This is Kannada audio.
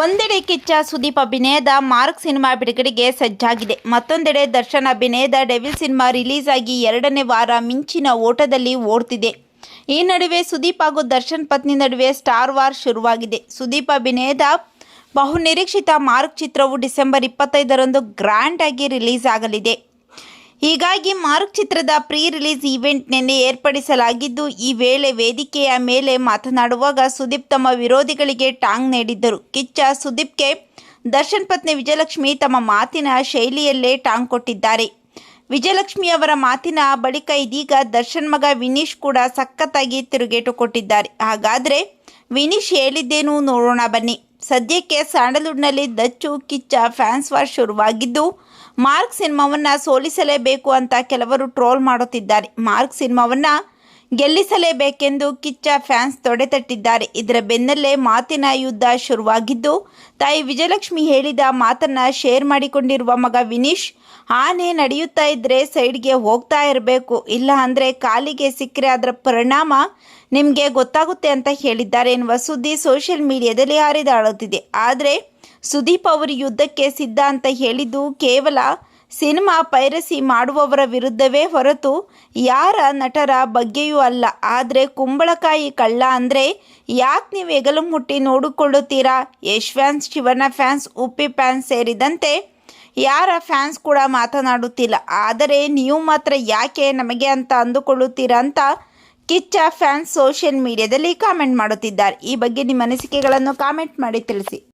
ಒಂದೆಡೆ ಕಿಚ್ಚ ಸುದೀಪ್ ಅಭಿನಯದ ಮಾರ್ಕ್ ಸಿನಿಮಾ ಬಿಡುಗಡೆಗೆ ಸಜ್ಜಾಗಿದೆ. ಮತ್ತೊಂದೆಡೆ ದರ್ಶನ್ ಅಭಿನಯದ ಡೆವಿಲ್ ಸಿನಿಮಾ ರಿಲೀಸ್ ಆಗಿ ಎರಡನೇ ವಾರ ಮಿಂಚಿನ ಓಟದಲ್ಲಿ ಓಡ್ತಿದೆ. ಈ ನಡುವೆ ಸುದೀಪ್ ಹಾಗೂ ದರ್ಶನ್ ಪತ್ನಿ ನಡುವೆ ಸ್ಟಾರ್ ವಾರ್ ಶುರುವಾಗಿದೆ. ಸುದೀಪ್ ಅಭಿನಯದ ಬಹುನಿರೀಕ್ಷಿತ ಮಾರ್ಕ್ ಚಿತ್ರವು ಡಿಸೆಂಬರ್ ಇಪ್ಪತ್ತೈದರಂದು ಗ್ರ್ಯಾಂಡ್ ಆಗಿ ರಿಲೀಸ್ ಆಗಲಿದೆ. ಹೀಗಾಗಿ ಮಾರುಕ್ ಚಿತ್ರದ ಪ್ರೀ ರಿಲೀಸ್ ಈವೆಂಟ್ ನಿನ್ನೆ ಏರ್ಪಡಿಸಲಾಗಿದ್ದು, ಈ ವೇಳೆ ವೇದಿಕೆಯ ಮೇಲೆ ಮಾತನಾಡುವಾಗ ಸುದೀಪ್ ತಮ್ಮ ವಿರೋಧಿಗಳಿಗೆ ಟಾಂಗ್ ನೀಡಿದ್ದರು. ಕಿಚ್ಚ ಸುದೀಪ್ಗೆ ದರ್ಶನ್ ಪತ್ನಿ ವಿಜಯಲಕ್ಷ್ಮಿ ತಮ್ಮ ಮಾತಿನ ಶೈಲಿಯಲ್ಲೇ ಟಾಂಗ್ ಕೊಟ್ಟಿದ್ದಾರೆ. ವಿಜಯಲಕ್ಷ್ಮಿ ಅವರ ಮಾತಿನ ಬಳಿಕ ಇದೀಗ ದರ್ಶನ್ ಮಗ ವಿನೀಶ್ ಕೂಡ ಸಖತ್ತಾಗಿ ತಿರುಗೇಟು ಕೊಟ್ಟಿದ್ದಾರೆ. ಹಾಗಾದರೆ ವಿನೀಶ್ ಹೇಳಿದ್ದೇನು ನೋಡೋಣ ಬನ್ನಿ. ಸದ್ಯಕ್ಕೆ ಸ್ಯಾಂಡಲ್ವುಡ್ನಲ್ಲಿ ದಚ್ಚು, ಕಿಚ್ಚ ಫ್ಯಾನ್ಸ್ ವಾರ್ ಶುರುವಾಗಿದ್ದು, ಮಾರ್ಕ್ ಸಿನಿಮಾವನ್ನು ಸೋಲಿಸಲೇಬೇಕು ಅಂತ ಕೆಲವರು ಟ್ರೋಲ್ ಮಾಡುತ್ತಿದ್ದಾರೆ. ಮಾರ್ಕ್ ಸಿನಿಮಾವನ್ನು ಗೆಲ್ಲಿಸಲೇಬೇಕೆಂದು ಕಿಚ್ಚ ಫ್ಯಾನ್ಸ್ ತೊಡೆತಟ್ಟಿದ್ದಾರೆ. ಇದರ ಬೆನ್ನಲ್ಲೇ ಮಾತಿನ ಯುದ್ಧ ಶುರುವಾಗಿದ್ದು, ತಾಯಿ ವಿಜಯಲಕ್ಷ್ಮಿ ಹೇಳಿದ ಮಾತನ್ನ ಶೇರ್ ಮಾಡಿಕೊಂಡಿರುವ ಮಗ ವಿನೀಶ್, ಆನೆ ನಡೆಯುತ್ತಾ ಇದ್ದರೆ ಸೈಡ್ಗೆ ಹೋಗ್ತಾ ಇರಬೇಕು, ಇಲ್ಲ ಅಂದರೆ ಕಾಲಿಗೆ ಸಿಕ್ಕರೆ ಅದರ ಪರಿಣಾಮ ನಿಮಗೆ ಗೊತ್ತಾಗುತ್ತೆ ಅಂತ ಹೇಳಿದ್ದಾರೆ ಎನ್ನುವ ಸುದ್ದಿ ಸೋಷಿಯಲ್ ಮೀಡಿಯಾದಲ್ಲಿ ಹರಿದಾಡುತ್ತಿದೆ. ಆದರೆ ಸುದೀಪ್ ಅವರು ಯುದ್ಧಕ್ಕೆ ಸಿದ್ಧ ಅಂತ ಹೇಳಿದ್ದು ಕೇವಲ ಸಿನಿಮಾ ಪೈರಸಿ ಮಾಡುವವರ ವಿರುದ್ಧವೇ ಹೊರತು ಯಾರ ನಟರ ಬಗ್ಗೆಯೂ ಅಲ್ಲ. ಆದರೆ ಕುಂಬಳಕಾಯಿ ಕಳ್ಳ ಅಂದರೆ ಯಾಕೆ ನೀವು ಹೆಗಲು ಮುಟ್ಟಿ ನೋಡಿಕೊಳ್ಳುತ್ತೀರಾ? Yash fans Shivanna fans, Uppi fans ಸೇರಿದಂತೆ ಯಾರ ಫ್ಯಾನ್ಸ್ ಕೂಡ ಮಾತನಾಡುತ್ತಿಲ್ಲ. ಆದರೆ ನೀವು ಮಾತ್ರ ಯಾಕೆ ನಮಗೆ ಅಂತ ಅಂದುಕೊಳ್ಳುತ್ತೀರಾ ಅಂತ ಕಿಚ್ಚ ಫ್ಯಾನ್ಸ್ ಸೋಷಿಯಲ್ ಮೀಡಿಯಾದಲ್ಲಿ ಕಾಮೆಂಟ್ ಮಾಡುತ್ತಿದ್ದಾರೆ. ಈ ಬಗ್ಗೆ ನಿಮ್ಮ ಅನಿಸಿಕೆಗಳನ್ನು ಕಾಮೆಂಟ್ ಮಾಡಿ ತಿಳಿಸಿ.